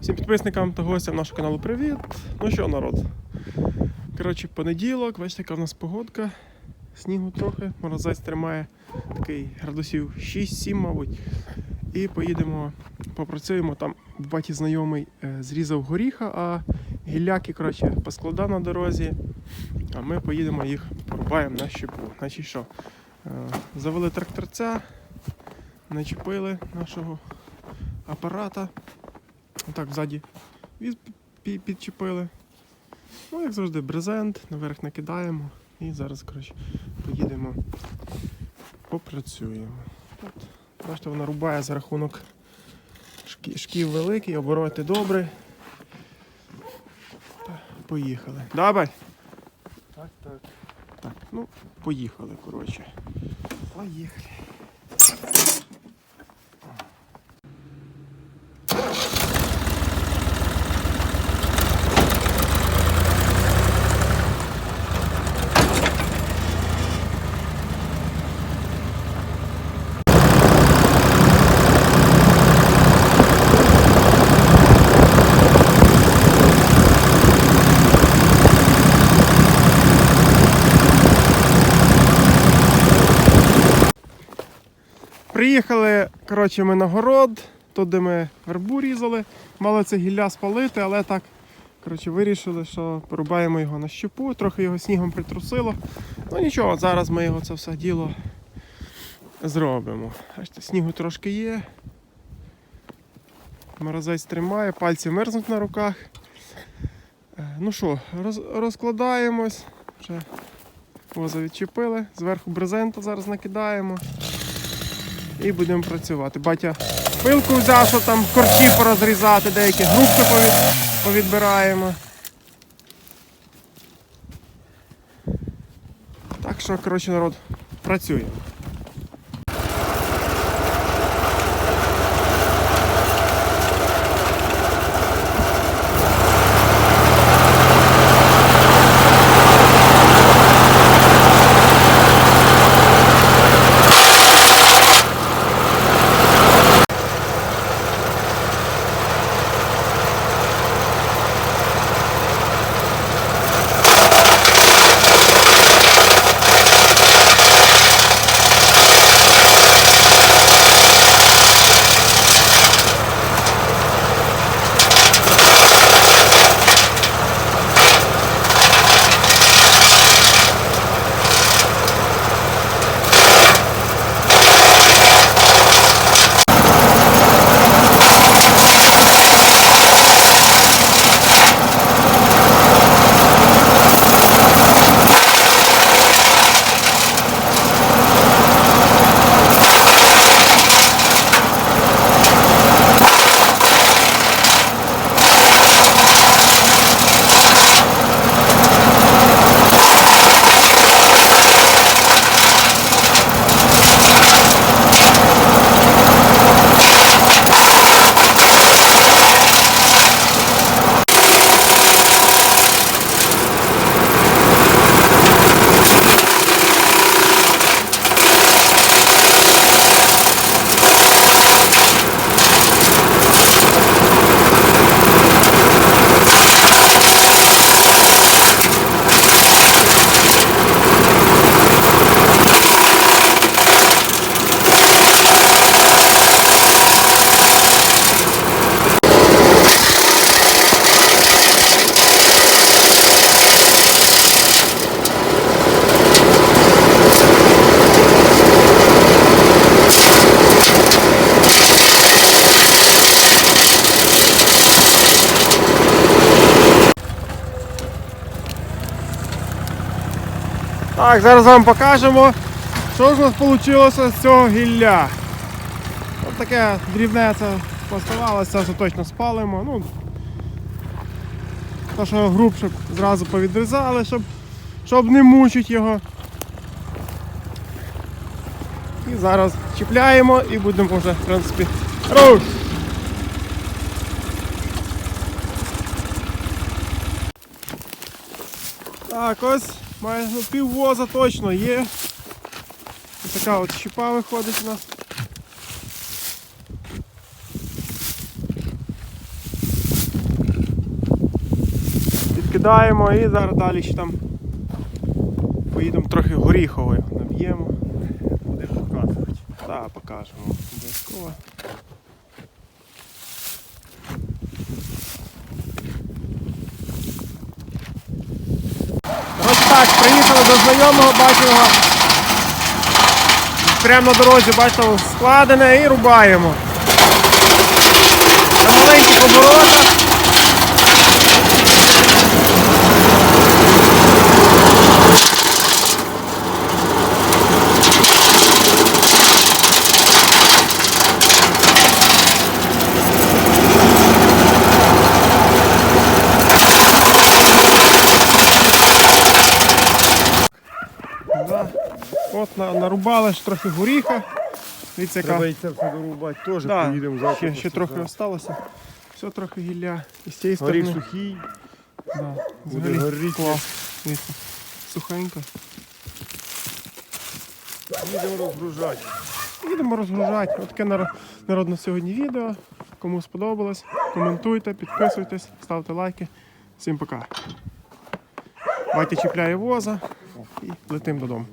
Всім підписникам та гостям нашого каналу привіт. Ну що, народ? Коротше, понеділок, бачите, яка в нас погодка. Снігу трохи, морозець тримає такий градусів 6-7, мабуть. І поїдемо, попрацюємо. Там в баті знайомий е, зрізав горіха, а гілляки, коротше, поскладав на дорозі. А ми поїдемо їх порубаємо на щепу. Значить що? е, Завели тракторця, начепили нашого апарата. Отак ззаді віз підчепили. Ну, як завжди, брезент, наверх накидаємо і зараз, коротше, поїдемо, попрацюємо. От. Бачите, вона рубає за рахунок шків великий, обороти добрі. Та, Поїхали. Давай! Так, так. Так, ну, поїхали, коротше. Поїхали. Приїхали, коротше, ми на город, тут, де ми вербу різали. Мали це гілля спалити, але так, коротше, вирішили, що порубаємо його на щепу, трохи його снігом притрусило. Ну нічого, зараз ми його це все діло зробимо. Бачите, снігу трошки є. Морозець тримає, пальці мерзнуть на руках. Е, Ну що, роз, розкладаємось. Вже воза відчепили, зверху брезента зараз накидаємо і будемо працювати. Батя пилку взяв, щоб там корчі порозрізати, деякі грубки повід... повідбираємо. Так що, коротше, народ, працюємо. Так, зараз вам покажемо, що ж у нас вийшло з цього гілля. От таке дрібне це поставалося, вже точно спалимо. Ну, то, що грубше зразу повідрізали, щоб, щоб не мучити його. І зараз чіпляємо і будемо вже, в принципі, руш! Так, ось Має ну, піввоза точно є. Ось така от щіпа виходить у нас. Підкидаємо і зараз далі ще там поїдемо трохи горіховою, наб'ємо, будемо показувати. Так, покажемо обов'язково. Так, приїхали до знайомого, бачимо. Прямо на дорозі бачимо складене і рубаємо. На маленьких оборотах. Да. От на, нарубали ж трохи горіха. Дивіться, яка Треба і це все дорубати теж, Да, поїдемо завтра. ще, ще трохи осталося. Все трохи гілля. І з цієї Горіх сторони. сухий, Да, буде взагалі горіти. клас. Дивіться, сухенько. Їдемо розгружати. Їдемо розгружати. От таке народне сьогодні відео. Кому сподобалось, коментуйте, підписуйтесь, ставте лайки. Всім пока. Батя чіпляє воза і летим додому.